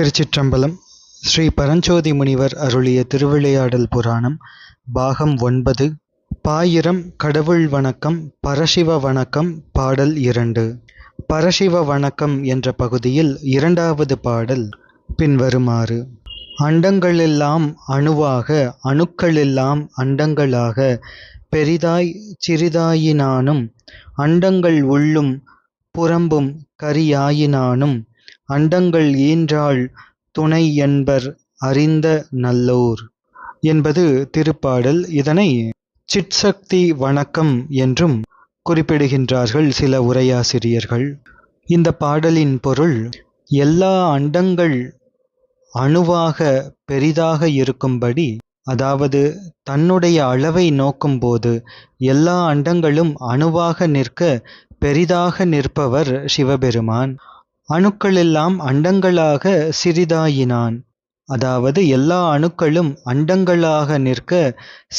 திருச்சிற்றம்பலம் ஸ்ரீ பரஞ்சோதி முனிவர் அருளிய திருவிளையாடல் புராணம் பாகம் ஒன்பது பாயிரம் கடவுள் வணக்கம் பரசிவ வணக்கம் பாடல் இரண்டு. பரசிவ வணக்கம் என்ற பகுதியில் இரண்டாவது பாடல் பின்வருமாறு. அண்டங்களெல்லாம் அணுவாக அணுக்களெல்லாம் அண்டங்களாக பெரிதாய் சிறிதாயினானும் அண்டங்கள் உள்ளும் புறம்பும் கரியாயினானும் அண்டங்கள் ஈன்றாள் துணை என்பர் அறிந்த நல்லோர். என்பது திருப்பாடல். இதனை சிற்சக்தி வணக்கம் என்றும் குறிப்பிடுகின்றார்கள் சில உரையாசிரியர்கள். இந்த பாடலின் பொருள் எல்லா அண்டங்கள் அணுவாக பெரிதாக இருக்கும்படி அதாவது தன்னுடைய அளவை நோக்கும்போது எல்லா அண்டங்களும் அணுவாக நிற்க பெரிதாக நிற்பவர் சிவபெருமான். அணுக்களெல்லாம் அண்டங்களாக சிறிதாயினான். அதாவது எல்லா அணுக்களும் அண்டங்களாக நிற்க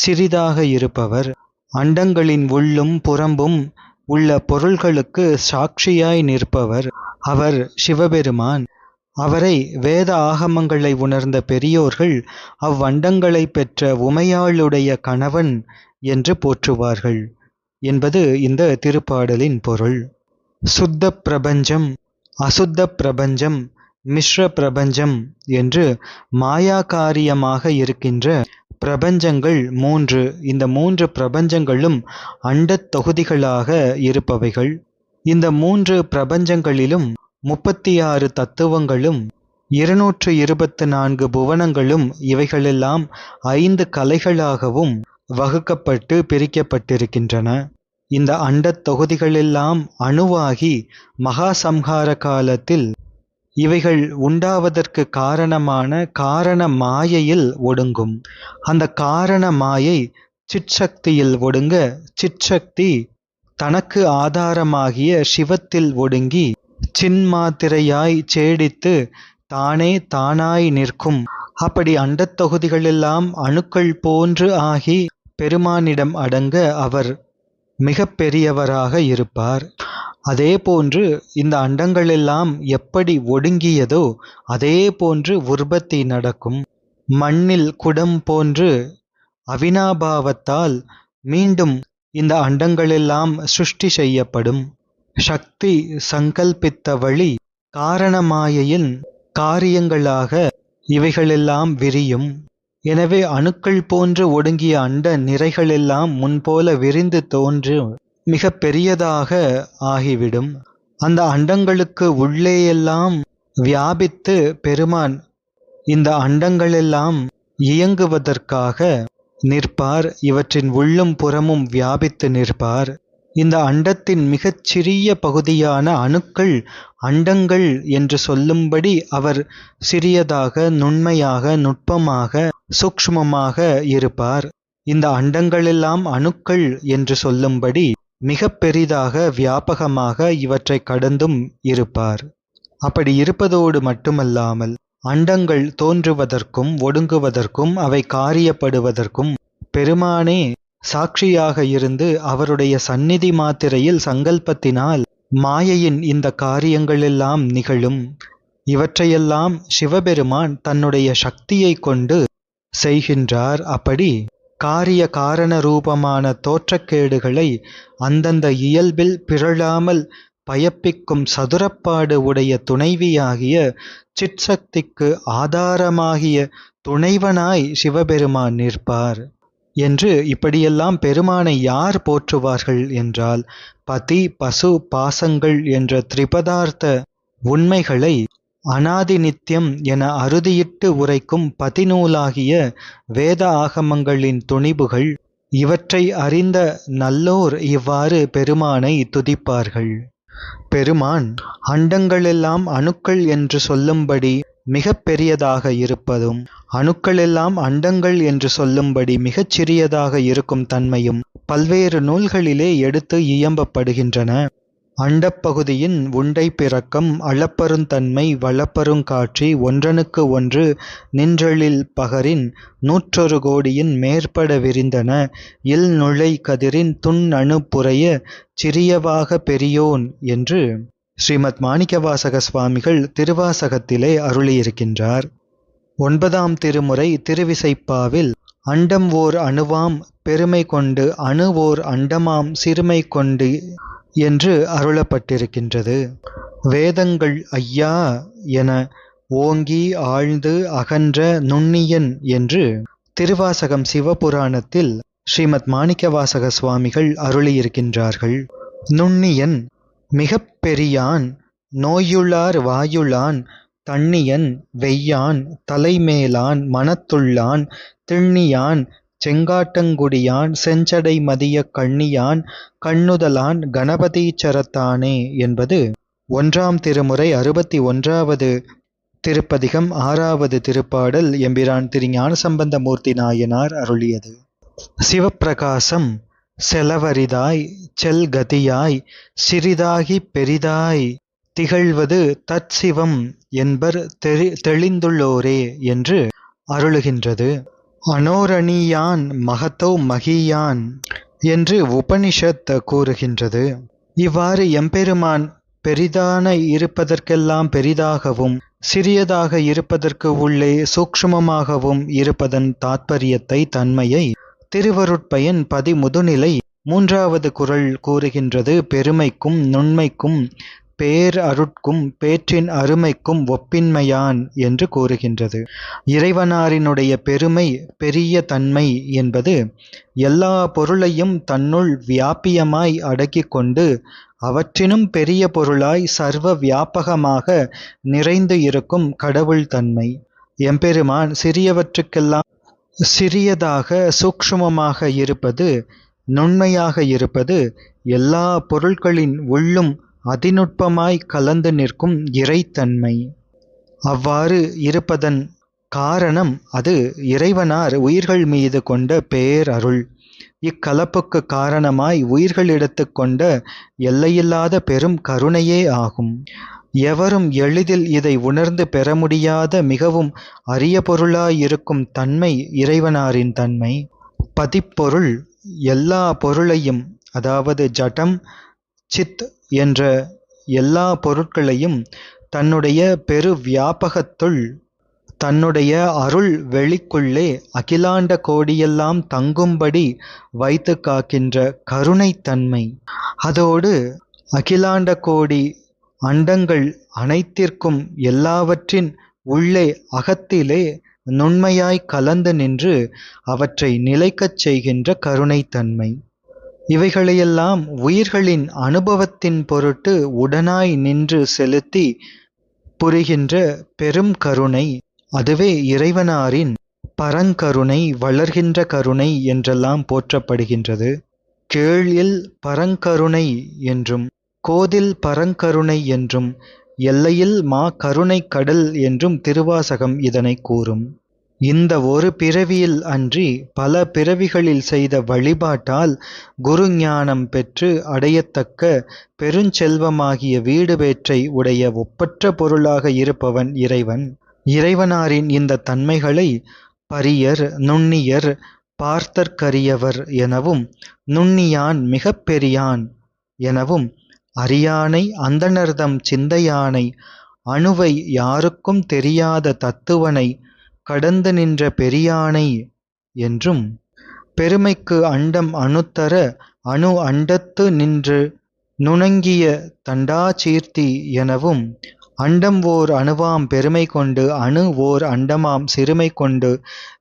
சிறிதாக இருப்பவர். அண்டங்களின் உள்ளும் புறம்பும் உள்ள பொருள்களுக்கு சாட்சியாய் நிற்பவர். அவர் சிவபெருமான். அவரை வேத ஆகமங்களை உணர்ந்த பெரியோர்கள் அவ்வண்டங்களை பெற்ற உமையாளுடைய கணவன் என்று போற்றுவார்கள் என்பது இந்த திருப்பாடலின் பொருள். சுத்த பிரபஞ்சம். அசுத்த பிரபஞ்சம் மிஸ்ர பிரபஞ்சம் என்று மாயாகாரியமாக இருக்கின்ற பிரபஞ்சங்கள் மூன்று. இந்த மூன்று பிரபஞ்சங்களும் அண்டத் தொகுதிகளாக இருப்பவைகள். இந்த மூன்று பிரபஞ்சங்களிலும் முப்பத்தி ஆறு தத்துவங்களும் இருநூற்று இருபத்து நான்கு புவனங்களும் இவைகளெல்லாம் ஐந்து கலைகளாகவும் வகுக்கப்பட்டு பிரிக்கப்பட்டிருக்கின்றன. இந்த அண்டத் தொகுதிகளெல்லாம் அணுவாகி மகா சம்ஹார காலத்தில் இவைகள் உண்டாவதற்கு காரணமான காரண மாயையில் ஒடுங்கும். அந்த காரண மாயை சிற்சக்தியில் ஒடுங்க சிற்சக்தி தனக்கு ஆதாரமாகிய சிவத்தில் ஒடுங்கி சின்மாத்திரையாய் சேடித்து தானே தானாய் நிற்கும். அப்படி அண்டத் தொகுதிகளெல்லாம் அணுக்கள் போன்று ஆகி பெருமானிடம் அடங்க அவர் மிக பெரியவராக இருப்பார். அதே போன்று இந்த அண்டங்களெல்லாம் எப்படி ஒடுங்கியதோ அதே போன்று உற்பத்தி நடக்கும். மண்ணில் குடம் போன்று அவினாபாவத்தால் மீண்டும் இந்த அண்டங்களெல்லாம் சுஷ்டி செய்யப்படும். சக்தி சங்கல்பித்த வழி காரணமாயையின் காரியங்களாக இவைகளெல்லாம் விரியும். எனவே அணுக்கள் போன்று ஒடுங்கிய அண்ட நிறைகளெல்லாம் முன்போல விரிந்து தோன்று மிக பெரியதாக ஆகிவிடும். அந்த அண்டங்களுக்கு உள்ளேயெல்லாம் வியாபித்து பெருமான் இந்த அண்டங்களெல்லாம் இயங்குவதற்காக நிற்பார். இவற்றின் உள்ளும் புறமும் வியாபித்து நிற்பார். இந்த அண்டத்தின் மிகச் சிறிய பகுதியான அணுக்கள் அண்டங்கள் என்று சொல்லும்படி அவர் சிறியதாக நுண்மையாக நுட்பமாக சூக்ஷ்மமாக இருப்பார். இந்த அண்டங்களெல்லாம் அணுக்கள் என்று சொல்லும்படி மிக பெரிதாக வியாபகமாக இவற்றை கடந்தும் இருப்பார். அப்படி இருப்பதோடு மட்டுமல்லாமல் அண்டங்கள் தோன்றுவதற்கும் ஒடுங்குவதற்கும் அவை காரியப்படுவதற்கும் பெருமானே சாட்சியாக இருந்து அவருடைய சந்நிதி மாத்திரையில் சங்கல்பத்தினால் மாயையின் இந்த காரியங்களெல்லாம் நிகழும். இவற்றையெல்லாம் சிவபெருமான் தன்னுடைய சக்தியை கொண்டு செய்கின்றார். அப்படி காரிய காரண ரூபமான தோற்றக்கேடுகளை அந்தந்த இயல்பில் பிறழாமல் பயப்பிக்கும் சதுரப்பாடு உடைய துணைவியாகிய சிற்சக்திக்கு ஆதாரமாகிய துணைவனாய் சிவபெருமான் நிற்பார் என்று இப்படியெல்லாம் பெருமானை யார் போற்றுவார்கள் என்றால் பதி பசு பாசங்கள் என்ற திரிபதார்த்த உண்மைகளை அனாதி நித்தியம் என அறுதியிட்டு உரைக்கும் பதிநூலாகிய வேத ஆகமங்களின் துணிபுகள் இவற்றை அறிந்த நல்லோர் இவ்வாறு பெருமானை துதிப்பார்கள். பெருமான் அண்டங்களெல்லாம் அணுக்கள் என்று சொல்லும்படி மிக பெரியதாக இருப்பதும் அணுக்களெல்லாம் அண்டங்கள் என்று சொல்லும்படி மிகச் சிறியதாக இருக்கும் தன்மையும் பல்வேறு நூல்களிலே எடுத்து இயம்பப்படுகின்றன. அண்டப்பகுதியின் உண்டை பிறக்கம் அளப்பருந்தன்மை வளப்பருங்காட்சி ஒன்றனுக்கு ஒன்று நின்றலில் பகரின் நூற்றொரு கோடியின் மேற்பட விரிந்தன. இல் நுழை கதிரின் துண் அணு புரைய சிறியவாக பெரியோன் என்று ஸ்ரீமத் மாணிக்கவாசக சுவாமிகள் திருவாசகத்திலே அருளியிருக்கின்றார். ஒன்பதாம் திருமுறை திருவிசைப்பாவில் அண்டம் ஓர் அணுவாம் பெருமை கொண்டு அணு ஓர் அண்டமாம் சிறுமை கொண்டு என்று அருளப்பட்டிருக்கின்றது. வேதங்கள் ஐயா என ஓங்கி ஆழ்ந்து அகன்ற நுண்ணியன் என்று திருவாசகம் சிவபுராணத்தில் ஸ்ரீமத் மாணிக்கவாசக சுவாமிகள் அருளியிருக்கின்றார்கள். நுண்ணியன் மிகப்பெரியான் நோயுளார் வாயுளான் தண்ணியன் வெய்யான் தலைமேலான் மனத்துள்ளான் திண்ணியான் செங்காட்டங்குடியான் செஞ்சடை மதிய கண்ணியான் கண்ணுதலான் கணபதீச்சரத்தானே? என்பது ஒன்றாம் திருமுறை அறுபத்தி ஒன்றாவது திருப்பதிகம் ஆறாவது திருப்பாடல் எம்பிரான் திரு ஞானசம்பந்தமூர்த்தி நாயனார் அருளியது. சிவப்பிரகாசம் செலவரிதாய் செல்கதியாய் சிறிதாகி பெரிதாய் திகழ்வது தற்சிவம் என்பர் தெரி தெளிந்துள்ளோரே என்று அருளுகின்றது. அனோரணியான் மகத்தோ மகியான் என்று உபனிஷத் கூறுகின்றது. இவ்வாறு எம்பெருமான் பெரிதான இருப்பதற்கெல்லாம் பெரிதாகவும் சிறியதாக இருப்பதற்கு உள்ளே சூக்ஷ்மமாகவும் இருப்பதன் தாத்பரியத்தை தன்மையை திருவருட்பயன் பதிமுதுநிலை மூன்றாவது குரல் கூறுகின்றது. பெருமைக்கும் நுண்மைக்கும் பேர் அருட்கும் பேற்றின் அருமைக்கும் ஒப்பின்மையான் என்று கூறுகின்றது. இறைவனாரினுடைய பெருமை பெரிய தன்மை என்பது எல்லா பொருளையும் தன்னுள் வியாபியமாய் அடக்கி கொண்டு அவற்றினும் பெரிய பொருளாய் சர்வ வியாபகமாக நிறைந்து இருக்கும் கடவுள் தன்மை. எம்பெருமான் சிறியவற்றுக்கெல்லாம் சிறியதாக சூக்ஷ்மமாக இருப்பது நுண்மையாக இருப்பது எல்லா பொருட்களின் உள்ளும் அதிநுட்பமாய் கலந்து நிற்கும் இறைத்தன்மை. அவ்வாறு இருப்பதன் காரணம் அது இறைவனார் உயிர்கள் மீது கொண்ட பேரருள். இக்கலப்புக்கு காரணமாய் உயிர்களிடத்து கொண்ட எல்லையில்லாத பெரும் கருணையே ஆகும். எவரும் எளிதில் இதை உணர்ந்து பெற முடியாத மிகவும் அரிய பொருளாயிருக்கும் தன்மை இறைவனாரின் தன்மை. பதிப்பொருள் எல்லா பொருளையும் அதாவது ஜடம் சித் என்ற எல்லா பொருட்களையும் தன்னுடைய பெரு வியாபகத்துள் தன்னுடைய அருள் வெளிக்குள்ளே அகிலாண்ட கோடியெல்லாம் தங்கும்படி வைத்து காக்கின்ற கருணைத்தன்மை அதோடு அகிலாண்ட கோடி அண்டங்கள் அனைத்திற்கும் எல்லாவற்றின் உள்ளே அகத்திலே நுண்மையாய் கலந்து நின்று அவற்றை நிலைக்கச் செய்கின்ற கருணைத்தன்மை இவைகளையெல்லாம் உயிர்களின் அனுபவத்தின் பொருட்டு உடனாய் நின்று செலுத்தி புரிகின்ற பெரும் கருணை அதுவே இறைவனாரின் பரங்கருணை வளர்கின்ற கருணை என்றெல்லாம் போற்றப்படுகின்றது. கேழில் பரங்கருணை என்றும் கோதில் பரங்கருணை என்றும் எல்லையில் மா கருணை கடல் என்றும் திருவாசகம் இதனை கூறும். இந்த ஒரு பிறவியில் அன்றி பல பிறவிகளில் செய்த வழிபாட்டால் குரு ஞானம் பெற்று அடையத்தக்க பெருஞ்செல்வமாகிய வீடு பேற்றை உடைய ஒப்பற்ற பொருளாக இருப்பவன் இறைவன். இறைவனாரின் இந்த தன்மைகளை பரியர் நுண்ணியர் பார்த்தற்கரியவர் எனவும் நுண்ணியான் மிக பெரியான் எனவும் அரியானை அந்தணர்தம் சிந்தையானை அணுவை யாருக்கும் தெரியாத தத்துவனை கடந்து நின்ற பெரியானை என்றும் பெருமைக்கு அண்டம் அணுத்தர அணு அண்டத்து நின்று நுணங்கிய தண்டாச்சீர்த்தி எனவும் அண்டம் ஓர் அணுவாம் பெருமை கொண்டு அணு ஓர் அண்டமாம் சிறுமை கொண்டு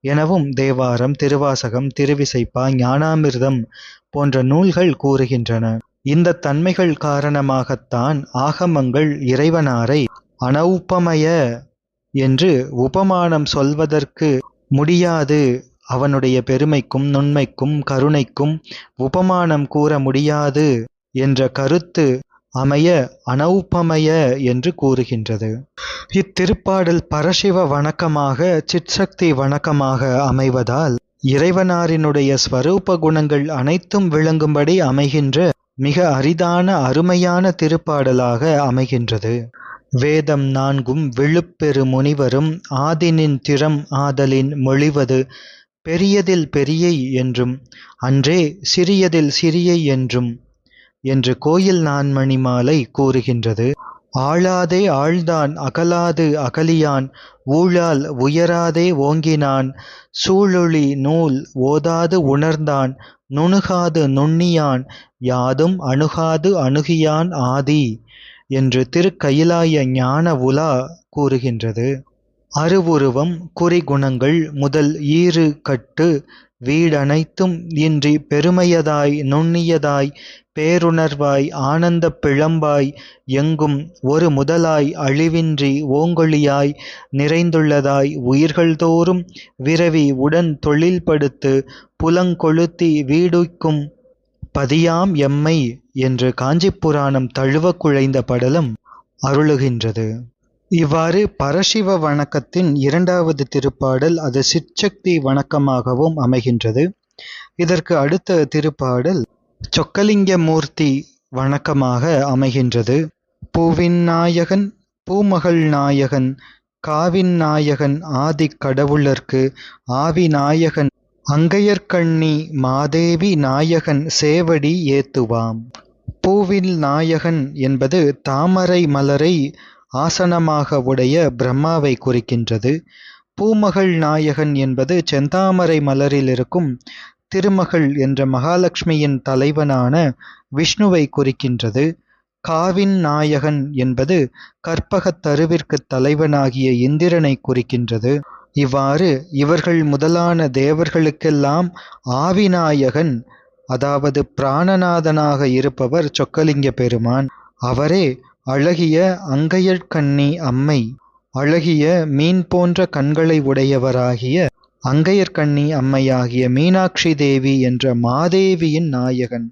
எனவும் தேவாரம் திருவாசகம் திருவிசைப்பா ஞானாமிர்தம் போன்ற நூல்கள் கூறுகின்றன. இந்த தன்மைகள் காரணமாகத்தான் ஆகமங்கள் இறைவனாரை அனௌப்பமய என்று உபமானம் சொல்வதற்கு முடியாது. அவனுடைய பெருமைக்கும் நுண்மைக்கும் கருணைக்கும் உபமானம் கூற முடியாது என்ற கருத்து அமைய அனௌப்பமய என்று கூறுகின்றது. இத்திருப்பாடல் பரசிவ வணக்கமாக சிற்சக்தி வணக்கமாக அமைவதால் இறைவனாரினுடைய ஸ்வரூப குணங்கள் அனைத்தும் விளங்கும்படி அமைகின்ற மிக அரிதான அருமையான திருப்பாடலாக அமைகின்றது. வேதம் நான்கும் விழுப்பெரு முனிவரும் ஆதினின் திறம் ஆதலின் மொழிவது பெரியதில் பெரியை என்றும் அன்றே சிறியதில் சிறியை என்றும் என்று கோயில் நான்மணி மாலை கூறுகின்றது. ஆளாதே ஆழ்தான் அகலாது அகலியான் ஊழால் உயராதே ஓங்கினான் சூழொளி நூல் ஓதாது உணர்ந்தான் நுணுகாது நுண்ணியான் யாதும் அணுகாது அணுகியான் ஆதி. என்று திருக்கயிலாய ஞான உலா கூறுகின்றது. அருவுருவம் குறிகுணங்கள் முதல் ஈறு கட்டு வீடனைத்தும் இன்றி பெருமையதாய் நுண்ணியதாய் பேருணர்வாய் ஆனந்த பிழம்பாய் எங்கும் ஒரு முதலாய் அழிவின்றி ஓங்கொழியாய் நிறைந்துள்ளதாய் உயிர்கள் தோறும் விரவி உடன் தொழில்படுத்து புலங்கொளுத்தி வீடுக்கும் பதியாம் எம்மை என்று காஞ்சிப்புராணம் தழுவ குழைந்த படலம் அருளுகின்றது. இவ்வாறு பரசிவ வணக்கத்தின் இரண்டாவது திருப்பாடல் அது சிற்சக்தி வணக்கமாகவும் அமைகின்றது. இதற்கு அடுத்த திருப்பாடல் சொக்கலிங்க மூர்த்தி வணக்கமாக அமைகின்றது. பூவின் நாயகன் பூமகள் நாயகன் காவின் நாயகன் ஆதிக் கடவுளர்க்கு ஆவி நாயகன் அங்கையர்கண்ணி மாதேவி நாயகன் சேவடி ஏத்துவாம். பூவில் நாயகன் என்பது தாமரை மலரை ஆசனமாக உடைய பிரம்மாவை குறிக்கின்றது. பூமகள் நாயகன் என்பது செந்தாமரை மலரில் இருக்கும் திருமகள் என்ற மகாலட்சுமியின் தலைவனான விஷ்ணுவை குறிக்கின்றது. காவின் நாயகன் என்பது கற்பகத் தருவிற்கு தலைவனாகிய இந்திரனை குறிக்கின்றது. இவ்வாறு இவர்கள் முதலான தேவர்களுக்கெல்லாம் ஆவிநாயகன் அதாவது பிராணநாதனாக இருப்பவர் சொக்கலிங்க பெருமான். அவரே அழகிய அங்கையர்கண்ணி அம்மை அழகிய மீன் போன்ற கண்களை உடையவராகிய அங்கையர்கண்ணி அம்மையாகிய மீனாட்சி தேவி என்ற மாதேவியின் நாயகன்.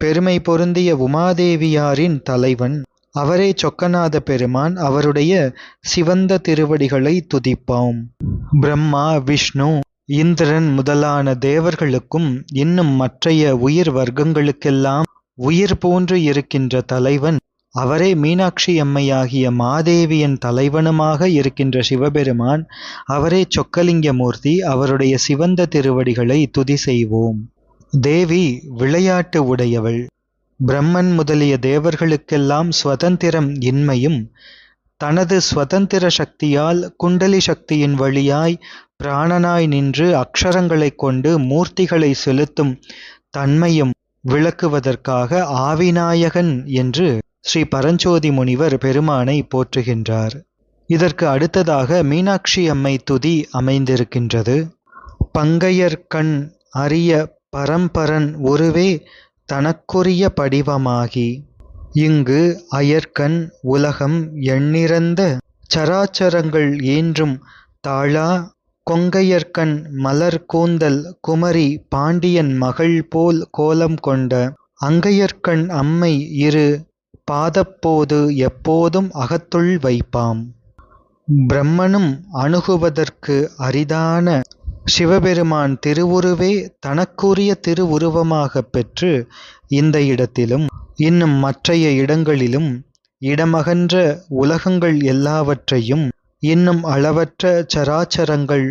பெருமை பொருந்திய உமாதேவியாரின் தலைவன். அவரே சொக்கநாத பெருமான். அவருடைய சிவந்த திருவடிகளை துதிப்போம். பிரம்மா விஷ்ணு இந்திரன் முதலான தேவர்களுக்கும் இன்னும் மற்றைய உயிர் வர்க்கங்களுக்கெல்லாம் உயிர் போன்று இருக்கின்ற தலைவன் அவரே மீனாட்சி அம்மையாகிய மாதேவியின் தலைவனுமாக இருக்கின்ற சிவபெருமான் அவரே சொக்கலிங்கமூர்த்தி அவருடைய சிவந்த திருவடிகளை துதி செய்வோம். தேவி விளையாட்டு உடையவள். பிரம்மன் முதலிய தேவர்களுக்கெல்லாம் சுதந்திரம் இன்மையும் தனது சுதந்திர சக்தியால் குண்டலி சக்தியின் வழியாய் பிராணனாய் நின்று அக்ஷரங்களைக் கொண்டு மூர்த்திகளை செலுத்தும் தன்மையும் விளக்குவதற்காக ஆவிநாயகன் என்று ஸ்ரீ பரஞ்சோதி முனிவர் பெருமானை போற்றுகின்றார். இதற்கு அடுத்ததாக மீனாட்சி அம்மை துதி அமைந்திருக்கின்றது. பங்கையர் கண் அரிய பரம்பரன் ஒருவே தனக்குரிய படிவமாகி இங்கு அயற்கண் உலகம் எண்ணிறந்த சராச்சரங்கள் ஈன்றும் தாழா கொங்கையர்கண் மலர் கூந்தல் குமரி பாண்டியன் மகள் போல் கோலம் கொண்ட அங்கையர்கண் அம்மை இரு பாதப்போது எப்போதும் அகத்துள் வைப்பாம். பிரம்மனும் அணுகுவதற்கு அரிதான சிவபெருமான் திருவுருவே தனக்குரிய திருவுருவமாகப் பெற்று இந்த இடத்திலும் இன்னும் மற்றைய இடங்களிலும் இடமகன்ற உலகங்கள் எல்லாவற்றையும் இன்னும் அளவற்ற சராச்சரங்கள்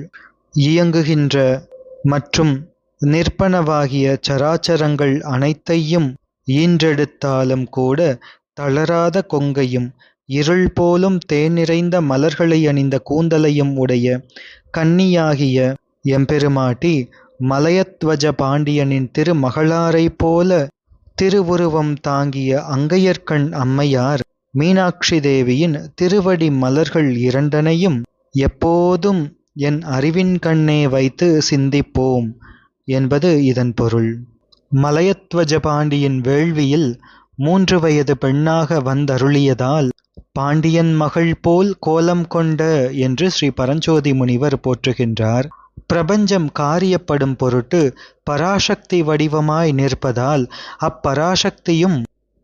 இயங்குகின்ற மற்றும் நிற்பனவாகிய சராச்சரங்கள் அனைத்தையும் ஈன்றெடுத்தாலும் கூட தளராத கொங்கையும் இருள் போலும் தேன் நிறைந்த மலர்களை அணிந்த கூந்தலையும் உடைய கன்னியாகிய எம்பெருமாட்டி மலையத்வஜ பாண்டியனின் திருமகளாரைப் போல திருவுருவம் தாங்கிய அங்கையர்கண் அம்மையார் மீனாட்சி தேவியின் திருவடி மலர்கள் இரண்டனையும் எப்போதும் என் அறிவின் கண்ணே வைத்து சிந்திப்போம் என்பது இதன் பொருள். மலையத்வஜ பாண்டியின் வேள்வியில் மூன்று வயது பெண்ணாக வந்தருளியதால் பாண்டியன் மகள் போல் கோலம் கொண்ட என்று ஸ்ரீ பரஞ்சோதி முனிவர் போற்றுகின்றார். பிரபஞ்சம் காரியப்படும் பொருட்டு பராசக்தி வடிவமாய் நிற்பதால் அப்பராசக்தியும்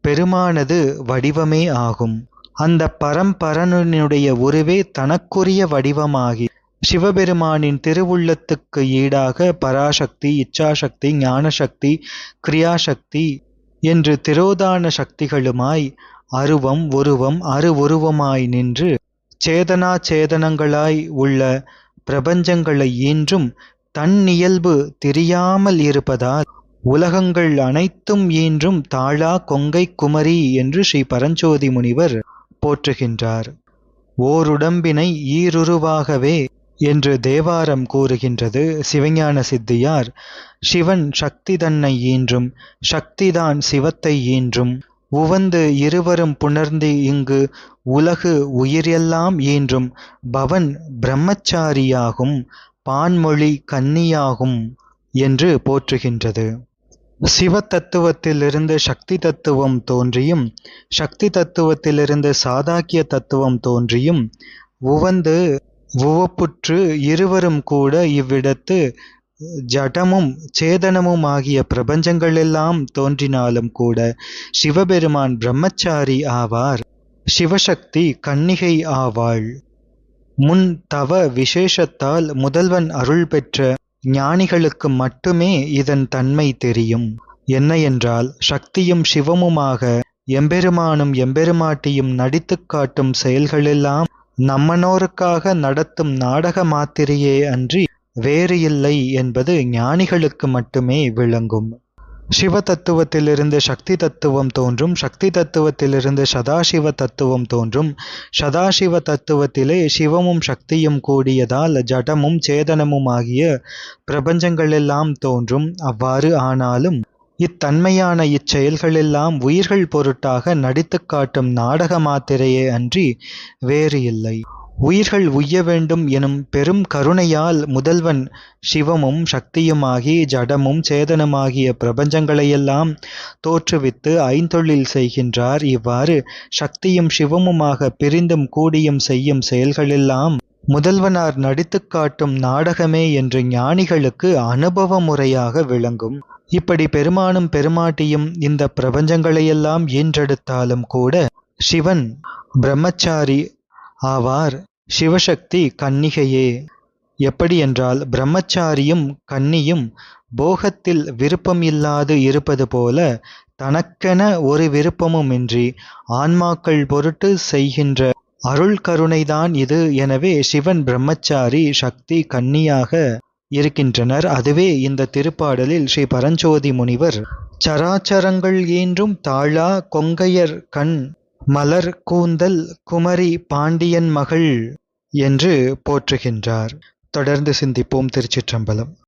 பெருமானது வடிவமே ஆகும். அந்த பரம்பரனுடைய உருவே தனக்குரிய வடிவமாகி சிவபெருமானின் திருவுள்ளத்துக்கு ஈடாக பராசக்தி இச்சாசக்தி ஞானசக்தி கிரியாசக்தி என்று திரோதான சக்திகளுமாய் அருவம் உருவம் அருவுருவமாய் நின்று சேதனா சேதனங்களாய் உள்ள பிரபஞ்சங்களை ஈன்றும் தன்னியல்பு தெரியாமல் இருப்பதால் உலகங்கள் அனைத்தும் ஈன்றும் தாழா கொங்கை குமரி என்று ஸ்ரீ பரஞ்சோதி முனிவர் போற்றுகின்றார். ஓருடம்பினை ஈருருவாகவே என்று தேவாரம் கூறுகின்றது சிவஞான சித்தியார். சிவன் சக்தி தன்னை ஈன்றும் சக்திதான் சிவத்தை ஈன்றும். உவந்து இருவரும் புணர்ந்து இங்கு உலகு உயிரெல்லாம் ஈன்றும். பவன் பிரம்மச்சாரியாகும் பான்மொழி கன்னியாகும் என்று போற்றுகின்றது. சிவ தத்துவத்திலிருந்து சக்தி தத்துவம் தோன்றியும் சக்தி தத்துவத்திலிருந்து சாதாக்கிய தத்துவம் தோன்றியும் உவந்து உவப்புற்று இருவரும் கூட இவ்விடத்து ஜடமும் சேதனமும் ஆகிய பிரபஞ்சங்களெல்லாம் தோன்றினாலும் கூட சிவபெருமான் பிரம்மச்சாரி ஆவார். சிவசக்தி கன்னிகை ஆவாள். முன் தவ விசேஷத்தால் முதல்வன் அருள் பெற்ற ஞானிகளுக்கு மட்டுமே இதன் தன்மை தெரியும். என்ன என்றால் சக்தியும் சிவமுமாக எம்பெருமானும் எம்பெருமாட்டியும் நடித்து காட்டும் செயல்களெல்லாம் நம்மனோருக்காக நடத்தும் நாடக மாத்திரையே அன்றி வேறு இல்லை என்பது ஞானிகளுக்கு மட்டுமே விளங்கும். சிவ தத்துவத்திலிருந்து சக்தி தத்துவம் தோன்றும் சக்தி தத்துவத்திலிருந்து சதாசிவ தத்துவம் தோன்றும். சதாசிவ தத்துவத்திலே சிவமும் சக்தியும் கூடியதால் ஜடமும் சேதனமும் ஆகிய பிரபஞ்சங்களெல்லாம் தோன்றும். அவ்வாறு ஆனாலும் இத்தன்மையான இச்செயல்களெல்லாம் உயிர்கள் பொருட்டாக நடித்துக் காட்டும் நாடக மாத்திரையே அன்றி வேறு இல்லை. உயிர்கள் உய்ய வேண்டும் எனும் பெரும் கருணையால் முதல்வன் சிவமும் சக்தியுமாகி ஜடமும் சேதனமாகிய பிரபஞ்சங்களையெல்லாம் தோற்றுவித்து ஐந்தொழில் செய்கின்றார். இவ்வாறு சக்தியும் சிவமுமாக பிரிந்தும் கூடியும் செய்யும் செயல்களெல்லாம் முதல்வனார் நடித்து காட்டும் நாடகமே என்று ஞானிகளுக்கு அனுபவ முறையாக விளங்கும். இப்படி பெருமானும் பெருமாட்டியும் இந்த பிரபஞ்சங்களையெல்லாம் ஈன்றெடுத்தாலும் கூட சிவன் பிரம்மச்சாரி ஆவார். சிவசக்தி கன்னிகையே எப்படி என்றால் பிரம்மச்சாரியும் கன்னியும் போகத்தில் விருப்பம் இல்லாது இருப்பது போல தனக்கென ஒரு விருப்பமுமின்றி ஆன்மாக்கள் பொருட்டு செய்கின்ற அருள் கருணைதான் இது. எனவே சிவன் பிரம்மச்சாரி சக்தி கன்னியாக இருக்கின்றனர். அதுவே இந்த திருப்பாடலில் ஸ்ரீ பரஞ்சோதி முனிவர் சராச்சரங்கள் ஈன்றும் தாழா கொங்கையர் கண் மலர் கூந்தல் குமரி பாண்டியன் மகள் என்று போற்றுகின்றார். தொடர்ந்து சிந்திப்போம் திருச்சிற்றம்பலம்.